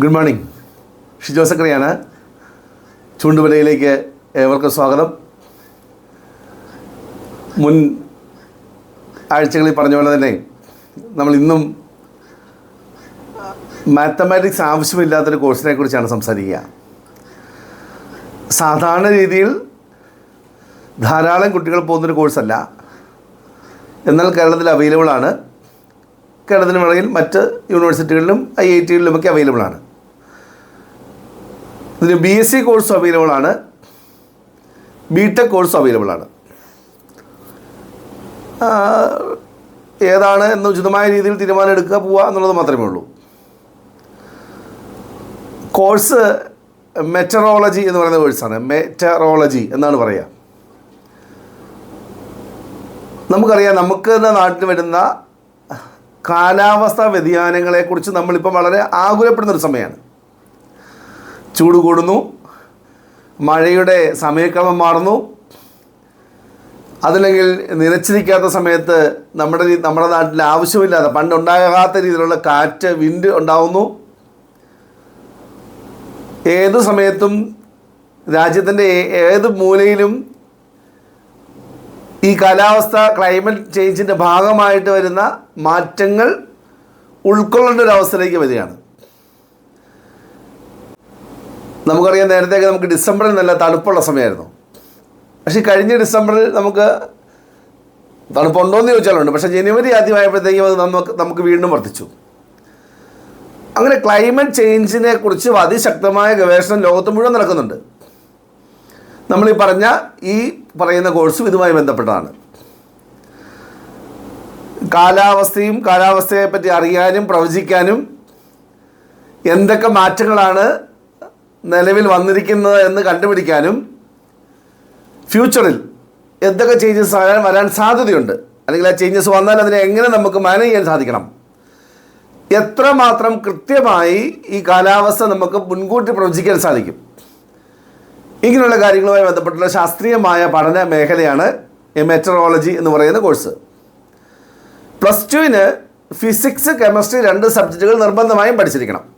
Good morning Shijo സക്രിയാണ്. ചൂണ്ടുമലയിലേക്ക് ഏവർക്കും സ്വാഗതം. മുൻ ആഴ്ചകളിൽ പറഞ്ഞ പോലെ തന്നെ നമ്മൾ ഇന്നും മാത്തമാറ്റിക്സ് ആവശ്യമില്ലാത്തൊരു കോഴ്സിനെ കുറിച്ചാണ് സംസാരിക്കുക. സാധാരണ രീതിയിൽ ധാരാളം കുട്ടികൾ പോകുന്നൊരു കോഴ്സല്ല. എന്നാൽ കേരളത്തിൽ അവൈലബിൾ ആണ്. കേരളത്തിന് വേണമെങ്കിൽ മറ്റ് യൂണിവേഴ്സിറ്റികളിലും ഐ ഐ ടികളിലുമൊക്കെ അവൈലബിൾ ആണ്. ഇതിന് B S C course available ആണ്. ബി ടെക് കോഴ്സ് അവൈലബിൾ ആണ്. ഏതാണ് എന്ന് ഉചിതമായ രീതിയിൽ തീരുമാനം എടുക്കുക പോവുക എന്നുള്ളത് മാത്രമേ ഉള്ളൂ. കോഴ്സ് മെറ്ററോളജി എന്ന് പറയുന്ന കോഴ്സാണ് മെറ്ററോളജി എന്നാണ് പറയുക നമുക്കറിയാം നമുക്ക് എന്ന നാട്ടിൽ വരുന്ന കാലാവസ്ഥാ വ്യതിയാനങ്ങളെക്കുറിച്ച് നമ്മളിപ്പോൾ വളരെ ആകുലപ്പെടുന്നൊരു സമയമാണ്. ചൂട് കൂടുന്നു. മഴയുടെ സമയക്രമം മാറുന്നു. അതല്ലെങ്കിൽ നിലച്ചിരിക്കാത്ത സമയത്ത് നമ്മുടെ നമ്മുടെ നാട്ടിൽ ആവശ്യമില്ലാതെ പണ്ട് ഉണ്ടാകാത്ത രീതിയിലുള്ള കാറ്റ് വിൻഡ് ഉണ്ടാവുന്നു. ഏത് സമയത്തും രാജ്യത്തിന്റെ ഏത് മൂലയിലും ഈ കാലാവസ്ഥ ക്ലൈമറ്റ് ചേഞ്ചിന്റെ ഭാഗമായിട്ട് വരുന്ന മാറ്റങ്ങൾ ഉൾക്കൊള്ളേണ്ട ഒരു അവസ്ഥയിലേക്ക് വരികയാണ്. നമുക്കറിയാം നേരത്തെയൊക്കെ നമുക്ക് ഡിസംബറിൽ നല്ല തണുപ്പുള്ള സമയമായിരുന്നു. പക്ഷേ കഴിഞ്ഞ ഡിസംബറിൽ നമുക്ക് തണുപ്പുണ്ടോയെന്ന് ചോദിച്ചാലുണ്ട്. പക്ഷേ ജനുവരി ആദ്യമായപ്പോഴത്തേക്കും അത് നമുക്ക് നമുക്ക് വീണ്ടും വർദ്ധിച്ചു. അങ്ങനെ ക്ലൈമറ്റ് ചേഞ്ചിനെ കുറിച്ച് അതിശക്തമായ ഗവേഷണം ലോകത്ത് മുഴുവൻ നടക്കുന്നുണ്ട്. നമ്മൾ ഈ പറഞ്ഞ ഈ പറയുന്ന കോഴ്സും ഇതുമായി ബന്ധപ്പെട്ടതാണ്. കാലാവസ്ഥയും കാലാവസ്ഥയെ പറ്റി അറിയാനും പ്രവചിക്കാനും എന്തൊക്കെ മാറ്റങ്ങളാണ് നിലവിൽ വന്നിരിക്കുന്നത് എന്ന് കണ്ടുപിടിക്കാനും ഫ്യൂച്ചറിൽ എന്തൊക്കെ ചേഞ്ചസ് വരാൻ വരാൻ സാധ്യതയുണ്ട്. അല്ലെങ്കിൽ ആ ചേഞ്ചസ് വന്നാൽ അതിനെ എങ്ങനെ നമുക്ക് മാനേജ് ചെയ്യാൻ സാധിക്കണം. എത്രമാത്രം കൃത്യമായി ഈ കാലാവസ്ഥ നമുക്ക് മുൻകൂട്ടി പ്രവചിക്കാൻ സാധിക്കും. ഇങ്ങനെയുള്ള കാര്യങ്ങളുമായി ബന്ധപ്പെട്ടുള്ള ശാസ്ത്രീയമായ പഠന മേഖലയാണ് മെറ്ററോളജി എന്ന് പറയുന്ന കോഴ്സ് പ്ലസ് ടുവിന് ഫിസിക്സ് കെമിസ്ട്രി രണ്ട് സബ്ജക്റ്റുകൾ നിർബന്ധമായും പഠിച്ചിരിക്കണം.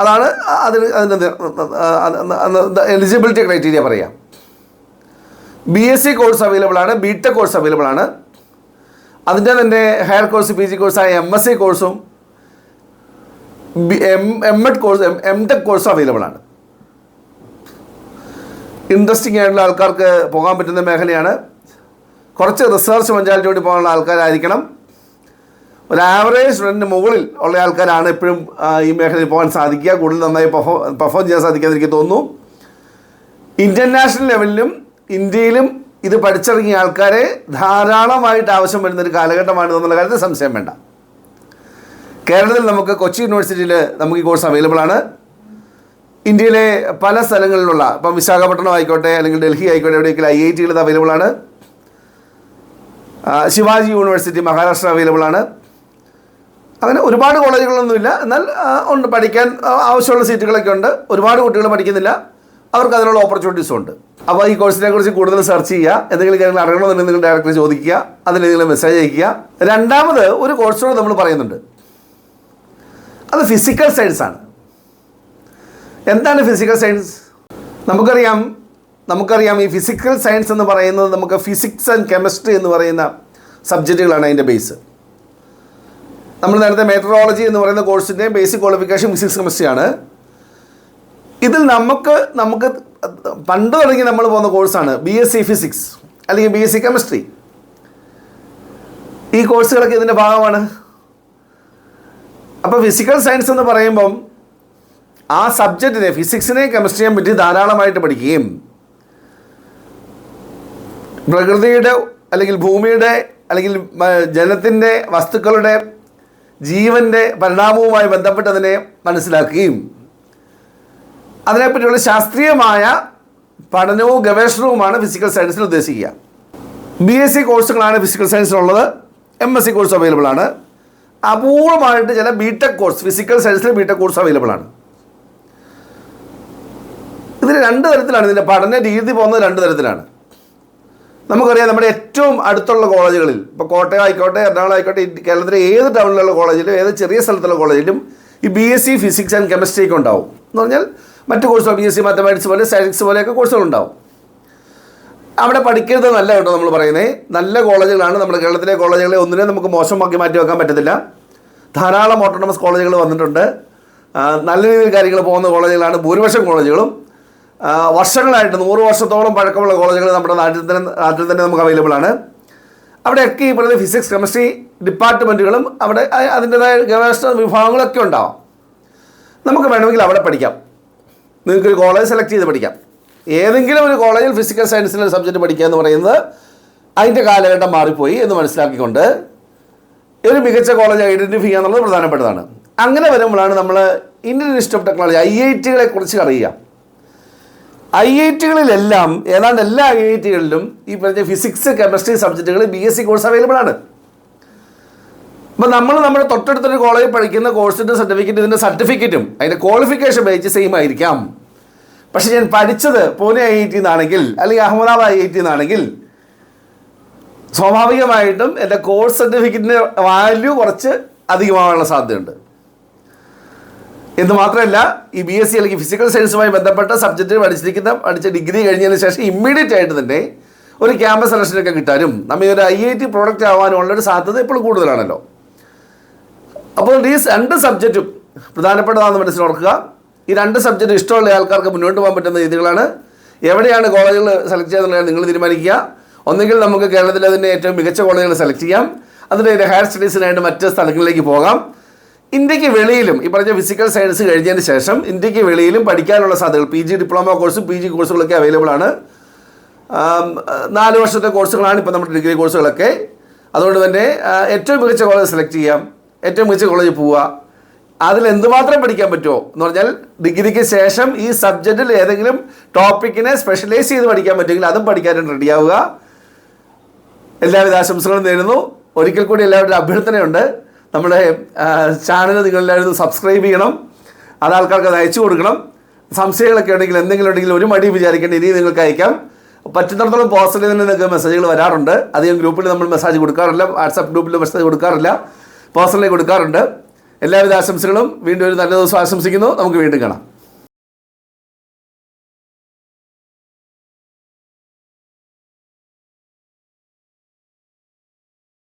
അതാണ് അതിന് അതിന്റെ എലിജിബിലിറ്റി ക്രൈറ്റീരിയ പറയാം B S C course available ആണ് ബി ടെക് കോഴ്സ് അവൈലബിൾ ആണ്. അതിന്റെ തന്നെ ഹയർ കോഴ്സ് പി ജി കോഴ്സായ എം എസ് സി കോഴ്സും M M Ed course M tech കോഴ്സും അവൈലബിൾ ആണ്. ഇൻട്രസ്റ്റിംഗ് ആയിട്ടുള്ള ആൾക്കാർക്ക് പോകാൻ പറ്റുന്ന മേഖലയാണ്. കുറച്ച് റിസർച്ച് മെന്റാലിറ്റിയോട് പോകാനുള്ള ആൾക്കാരായിരിക്കണം. ഒരു ആവറേജ് സ്റ്റുഡന്റിന് മുകളിൽ ഉള്ള ആൾക്കാരാണ് എപ്പോഴും ഈ മേഖലയിൽ പോകാൻ സാധിക്കുക. കൂടുതൽ നന്നായി പെർഫോം പെർഫോം ചെയ്യാൻ സാധിക്കാതെ എനിക്ക് തോന്നുന്നു. ഇന്റർനാഷണൽ ലെവലിലും ഇന്ത്യയിലും ഇത് പഠിച്ചിറങ്ങിയ ആൾക്കാരെ ധാരാളമായിട്ട് ആവശ്യം വരുന്ന ഒരു കാലഘട്ടമാണ് എന്നുള്ള കാര്യത്തിൽ സംശയം വേണ്ട. കേരളത്തിൽ നമുക്ക് കൊച്ചി യൂണിവേഴ്സിറ്റിയിൽ നമുക്ക് ഈ കോഴ്സ് അവൈലബിൾ ആണ്. ഇന്ത്യയിലെ പല സ്ഥലങ്ങളിലുള്ള ഇപ്പം വിശാഖപട്ടണം ആയിക്കോട്ടെ അല്ലെങ്കിൽ ഡൽഹി ആയിക്കോട്ടെ എവിടെയെങ്കിലും ഐ ഐ ടികൾ അവൈലബിൾ ആണ്. ശിവാജി യൂണിവേഴ്സിറ്റി മഹാരാഷ്ട്ര അവൈലബിൾ ആണ്. അങ്ങനെ ഒരുപാട് കോളേജുകളൊന്നുമില്ല. എന്നാൽ ഉണ്ട്. പഠിക്കാൻ ആവശ്യമുള്ള സീറ്റുകളൊക്കെ ഉണ്ട്. ഒരുപാട് കുട്ടികൾ പഠിക്കുന്നില്ല. അവർക്ക് അതിനുള്ള ഓപ്പർച്യൂണിറ്റീസും ഉണ്ട്. അപ്പോൾ ഈ കോഴ്സിനെ കുറിച്ച് കൂടുതൽ സെർച്ച് ചെയ്യുക. എന്തെങ്കിലും കാര്യങ്ങൾ അറിയണമെന്നുണ്ടെങ്കിൽ നിങ്ങൾ ഡയറക്റ്റ് ചോദിക്കുക. അതിൽ നിങ്ങൾ മെസ്സേജ് അയക്കുക. രണ്ടാമത് ഒരു കോഴ്സിനോട് നമ്മൾ പറയുന്നുണ്ട്. അത് ഫിസിക്കൽ സയൻസ് ആണ്. എന്താണ് ഫിസിക്കൽ സയൻസ് നമുക്കറിയാം നമുക്കറിയാം ഈ ഫിസിക്കൽ സയൻസ് എന്ന് പറയുന്നത് നമുക്ക് ഫിസിക്സ് ആൻഡ് കെമിസ്ട്രി എന്ന് പറയുന്ന സബ്ജക്റ്റുകളാണ് അതിന്റെ ബേസ് നമ്മൾ നേരത്തെ മെട്രോളജി എന്ന് പറയുന്ന കോഴ്സിന്റെ ബേസിക് ക്വാളിഫിക്കേഷൻ ഫിസിക്സ് കെമിസ്ട്രിയാണ് ഇതിൽ നമുക്ക് നമുക്ക് പണ്ട് തുടങ്ങി നമ്മൾ പോകുന്ന കോഴ്സാണ് ബി എസ് സി ഫിസിക്സ് അല്ലെങ്കിൽ ബി എസ് സി കെമിസ്ട്രി ഈ കോഴ്സുകളൊക്കെ ഇതിന്റെ ഭാഗമാണ്. അപ്പോൾ ഫിസിക്കൽ സയൻസ് എന്ന് പറയുമ്പം ആ സബ്ജക്റ്റിനെ ഫിസിക്സിനെയും കെമിസ്ട്രിയെയും പറ്റി ധാരാളമായിട്ട് പഠിക്കുകയും പ്രകൃതിയുടെ അല്ലെങ്കിൽ ഭൂമിയുടെ അല്ലെങ്കിൽ ജലത്തിന്റെ വസ്തുക്കളുടെ ജീവന്റെ പരിണാമവുമായി ബന്ധപ്പെട്ടതിനെ മനസ്സിലാക്കുകയും അതിനെപ്പറ്റിയുള്ള ശാസ്ത്രീയമായ പഠനവും ഗവേഷണവുമാണ് ഫിസിക്കൽ സയൻസിൽ ഉദ്ദേശിക്കുക. ബി എസ് സി കോഴ്സുകളാണ് physical സയൻസിലുള്ളത് M S C course available ആണ്. അപൂർവമായിട്ട് ചില ബി ടെക് കോഴ്സ് ഫിസിക്കൽ സയൻസിൽ ബി ടെക് കോഴ്സ് അവൈലബിൾ ആണ്. ഇതിന് രണ്ട് തരത്തിലാണ് ഇതിന്റെ പഠന രീതി പോകുന്നത് രണ്ട് തരത്തിലാണ്. നമുക്കറിയാം നമ്മുടെ ഏറ്റവും അടുത്തുള്ള കോളേജുകളിൽ ഇപ്പോൾ കോട്ടയം ആയിക്കോട്ടെ എറണാകുളം ആയിക്കോട്ടെ കേരളത്തിലെ ഏത് ടൗണിലുള്ള കോളേജിലും ഏത് ചെറിയ സ്ഥലത്തുള്ള കോളേജിലും ഈ B S C physics and chemistry ഒക്കെ ഉണ്ടാവും. എന്ന് പറഞ്ഞാൽ മറ്റു കോഴ്സുകൾ ബി എസ് സി മാത്തമാറ്റിക്സ് പോലെ സയൻസ് പോലെയൊക്കെ കോഴ്സുകൾ ഉണ്ടാവും. അവിടെ പഠിക്കരുത് നല്ല കേട്ടോ നമ്മൾ പറയുന്നത് നല്ല കോളേജുകളാണ് നമ്മുടെ കേരളത്തിലെ കോളേജുകളെ ഒന്നിനെ നമുക്ക് മോശമാക്കി മാറ്റി വെക്കാൻ പറ്റത്തില്ല. ധാരാളം ഓട്ടോണമസ് കോളേജുകൾ വന്നിട്ടുണ്ട്. നല്ല രീതിയിൽ കാര്യങ്ങൾ പോകുന്ന കോളേജുകളാണ് ഭൂരിപക്ഷം കോളേജുകളും വർഷങ്ങളായിട്ട് നൂറ് വർഷത്തോളം പഴക്കമുള്ള കോളേജുകൾ നമ്മുടെ നാട്ടിൽ തന്നെ നാട്ടിൽ തന്നെ നമുക്ക് അവൈലബിൾ ആണ്. അവിടെയൊക്കെ ഈ പറയുന്ന ഫിസിക്സ് കെമിസ്ട്രി ഡിപ്പാർട്ട്മെന്റുകളും അവിടെ അതിന്റെതായ ഗവേഷണ വിഭാഗങ്ങളൊക്കെ ഉണ്ടാവും. നമുക്ക് വേണമെങ്കിൽ അവിടെ പഠിക്കാം. നിങ്ങൾക്കൊരു കോളേജ് സെലക്ട് ചെയ്ത് പഠിക്കാം. ഏതെങ്കിലും ഒരു കോളേജിൽ ഫിസിക്കൽ സയൻസിലെ സബ്ജക്റ്റ് പഠിക്കുക എന്ന് പറയുന്നത് അതിന്റെ കാലഘട്ടം മാറിപ്പോയി എന്ന് മനസ്സിലാക്കിക്കൊണ്ട് ഒരു മികച്ച കോളേജ് ഐഡന്റിഫൈ ചെയ്യുക എന്നുള്ളത് പ്രധാനപ്പെട്ടതാണ്. അങ്ങനെ വരുമ്പോഴാണ് നമ്മൾ Indian Institute of Technology I I ടികളെ കുറിച്ച് അറിയുക. ഐ ഐ ടികളിലെല്ലാം ഏതാണ്ട് എല്ലാ ഐ ഐ ടികളിലും ഈ പറഞ്ഞ physics chemistry സബ്ജക്റ്റുകൾ B S C course available ആണ്. അപ്പം നമ്മൾ നമ്മുടെ തൊട്ടടുത്തൊരു കോളേജിൽ പഠിക്കുന്ന കോഴ്സിന്റെ സർട്ടിഫിക്കറ്റ് ഇതിന്റെ സർട്ടിഫിക്കറ്റും അതിന്റെ ക്വാളിഫിക്കേഷൻ വെച്ച് സെയിം ആയിരിക്കാം. പക്ഷേ ഞാൻ പഠിച്ചത് പൂനെ ഐ ഐ ടി നിന്നാണെങ്കിൽ അല്ലെങ്കിൽ അഹമ്മദാബാദ് ഐ ഐ ടി നിന്നാണെങ്കിൽ സ്വാഭാവികമായിട്ടും എന്റെ കോഴ്സ് സർട്ടിഫിക്കറ്റിന്റെ വാല്യൂ കുറച്ച് അധികമാവാനുള്ള സാധ്യതയുണ്ട്. എന്ന് മാത്രമല്ല ഈ ബി എസ് സി അല്ലെങ്കിൽ ഫിസിക്കൽ സയൻസുമായി ബന്ധപ്പെട്ട സബ്ജക്റ്റ് പഠിച്ചിരിക്കുന്ന പഠിച്ച ഡിഗ്രി കഴിഞ്ഞതിന് ശേഷം ഇമ്മീഡിയറ്റ് ആയിട്ട് തന്നെ ഒരു ക്യാമ്പസ് സെലക്ഷനൊക്കെ കിട്ടാനും നമ്മൾ ഒരു ഐ ഐ ടി പ്രോഡക്റ്റ് ആവാനുള്ള ഒരു സാധ്യത ഇപ്പോൾ കൂടുതലാണല്ലോ. അപ്പോൾ ഈ രണ്ട് സബ്ജക്റ്റും പ്രധാനപ്പെട്ടതാണെന്ന് മനസ്സിലോർക്കുക ഈ രണ്ട് സബ്ജക്റ്റ് ഇഷ്ടമുള്ള ആൾക്കാർക്ക് മുന്നോട്ട് പോകാൻ പറ്റുന്ന രീതികളാണ്. എവിടെയാണ് കോളേജുകൾ സെലക്ട് ചെയ്യുന്നത് നിങ്ങൾ തീരുമാനിക്കുക. ഒന്നുകിൽ നമുക്ക് കേരളത്തിലെ തന്നെ ഏറ്റവും മികച്ച കോളേജുകൾ സെലക്ട് ചെയ്യാം. അതിന്റെ ഹയർ സ്റ്റഡീസിനായിട്ട് മറ്റ് സ്ഥലങ്ങളിലേക്ക് പോകാം. ഇന്ത്യയ്ക്ക് വെളിയിലും ഈ പറഞ്ഞ ഫിസിക്കൽ സയൻസ് കഴിഞ്ഞതിന് ശേഷം ഇന്ത്യയ്ക്ക് വെളിയിലും പഠിക്കാനുള്ള സാധ്യതകൾ പി ജി ഡിപ്ലോമ കോഴ്സും പി ജി കോഴ്സുകളൊക്കെ അവൈലബിൾ ആണ്. നാല് വർഷത്തെ കോഴ്സുകളാണ് ഇപ്പോൾ നമ്മുടെ ഡിഗ്രി കോഴ്സുകളൊക്കെ അതുകൊണ്ട് തന്നെ ഏറ്റവും മികച്ച കോളേജ് സെലക്ട് ചെയ്യാം ഏറ്റവും മികച്ച കോളേജിൽ പോവുക. അതിൽ എന്തുമാത്രം പഠിക്കാൻ പറ്റുമോ എന്ന് പറഞ്ഞാൽ ഡിഗ്രിക്ക് ശേഷം ഈ സബ്ജക്റ്റിൽ ഏതെങ്കിലും ടോപ്പിക്കിനെ സ്പെഷ്യലൈസ് ചെയ്ത് പഠിക്കാൻ പറ്റുമെങ്കിൽ അതും പഠിക്കാനായിട്ട് റെഡിയാവുക എല്ലാവിധ ആശംസകളും നേരുന്നു. ഒരിക്കൽ കൂടി എല്ലാവരുടെ അഭ്യർത്ഥനയുണ്ട്. നമ്മുടെ ചാനൽ നിങ്ങളെല്ലാവരും സബ്സ്ക്രൈബ് ചെയ്യണം. അത് ആൾക്കാർക്ക് അത് അയച്ചു കൊടുക്കണം. സംശയങ്ങളൊക്കെ ഉണ്ടെങ്കിൽ എന്തെങ്കിലും ഉണ്ടെങ്കിൽ ഒരു മടി വിചാരിക്കേണ്ട ഇനി നിങ്ങൾക്ക് അയക്കാം. പറ്റുന്നിടത്തോളം പോസ്റ്ററിൽ തന്നെ നിങ്ങൾക്ക് മെസ്സേജുകൾ വരാറുണ്ട്. അധികം ഗ്രൂപ്പിൽ നമ്മൾ മെസ്സേജ് കൊടുക്കാറില്ല. വാട്സാപ്പ് ഗ്രൂപ്പിൽ മെസ്സേജ് കൊടുക്കാറില്ല. പോസ്റ്റലിലേക്ക് കൊടുക്കാറുണ്ട്. എല്ലാവിധ ആശംസകളും. വീണ്ടും ഒരു നല്ല ദിവസം ആശംസിക്കുന്നു. നമുക്ക് വീണ്ടും കാണാം.